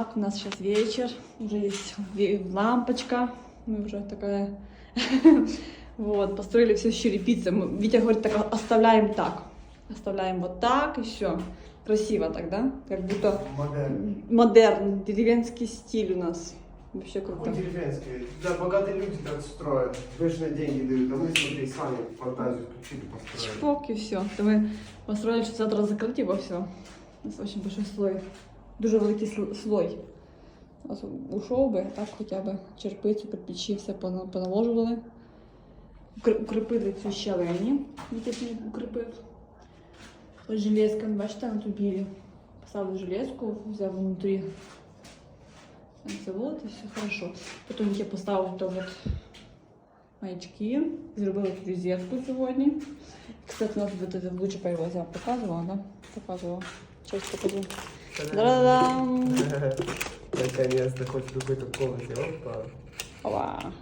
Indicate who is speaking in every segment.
Speaker 1: Так, у нас сейчас вечер, уже есть лампочка, мы уже такая, вот, построили все. Мы- Витя говорит, так оставляем так, оставляем вот так все. Красиво так, да? Как будто
Speaker 2: Модерн.
Speaker 1: модерн, деревенский стиль у нас. Вообще круто.
Speaker 2: Деревенский. Да, богатые люди так строят. Бешеные деньги дают. А мы, смотри, сами фантазию включили, построили.
Speaker 1: Чпок и все. То ми построили, що завтра закриті, бо все. У нас дуже большой слой Дуже великий сл- слой. Ось Ушов би, так хоча б черпицю, кирпичі, все пона- поналожували. Укр- Укріпили цю щелені. Вітя мені укріпив. Ось железка, бачите, на ту білі. Поставили железку, взяв внутрі. Завод і все хорошо. Потім я поставив то от маячки. Зробила тут розетку сьогодні. Кстати, у нас вот это лучше появилось. Я показывала, да? Показывала. Сейчас покажу.
Speaker 2: Наконец-то хоть какой-то комнате. Опа.
Speaker 1: Ва.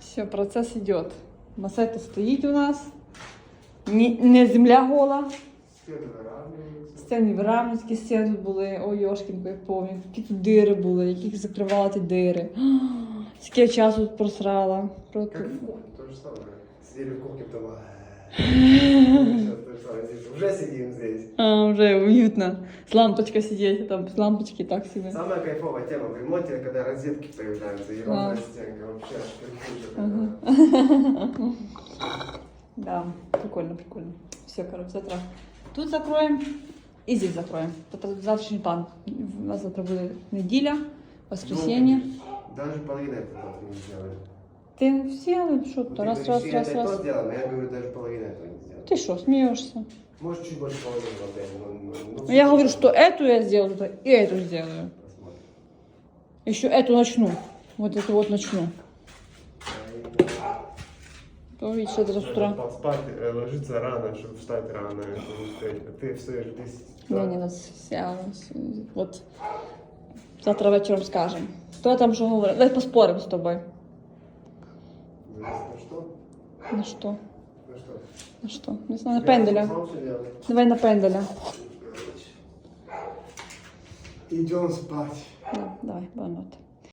Speaker 1: Все, процесс идет. Масета стоїть у нас. Не, не земля гола.
Speaker 2: Стены выравниваются.
Speaker 1: Стіни виравницькі стіни тут були. Ой, Йошкінко, я пам'ятаю. Які тут дири були, які закривали ті дири. Скільки я часу тут просрала. Про-
Speaker 2: Как в кухне, то же самое. Сидели в кухне, там... Уже сидим здесь.
Speaker 1: А, вже уютно. З лампочкой сидеть, там з лампочки так себе.
Speaker 2: Самая кайфовая тема в ремонте, когда розетки появляются, и ровная стенка. Вообще.
Speaker 1: Ага. Да, прикольно, прикольно. Все, короче, завтра тут закроем и здесь закроем. Завтрашний план. У нас завтра будет неделя, воскресенье.
Speaker 2: Даже половины этого не сделали.
Speaker 1: Ты сделай что-то,
Speaker 2: ты
Speaker 1: раз, раз,
Speaker 2: я
Speaker 1: раз,
Speaker 2: то
Speaker 1: раз.
Speaker 2: сделал, но я говорю, даже половины этого не сделал.
Speaker 1: Ты что, смеешься?
Speaker 2: Может, чуть больше половины отеле, но... но- но-
Speaker 1: Ну, Я говорю, что эту я сделаю, и эту сделаю.
Speaker 2: Посмотрим.
Speaker 1: Еще эту начну. Вот эту вот начну. То видишь, это с утра.
Speaker 2: Поспать, э, ложиться рано, чтобы встать рано, чтобы успеть. А ты встаешь в 10
Speaker 1: Не, не, нас вся, вот завтра вечором скажем. Хто там що говорить? Давай поспорим з тобою.
Speaker 2: На что?
Speaker 1: На що?
Speaker 2: На что?
Speaker 1: На? Не знаю, на пенделя. Давай на пенделя.
Speaker 2: Идем спать.
Speaker 1: Да, давай, банот.